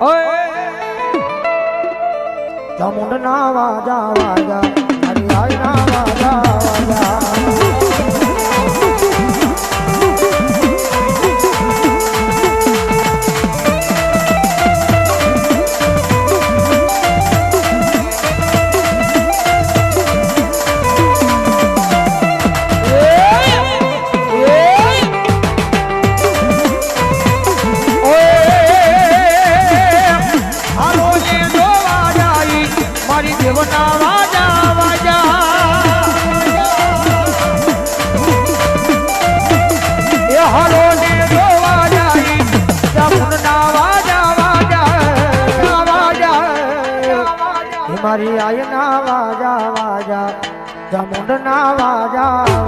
ઓય. ચામુંડના વાજા વાજા. મારી દેવના ના વાજા ને વાજા. વાજા ચામુંડના વાજા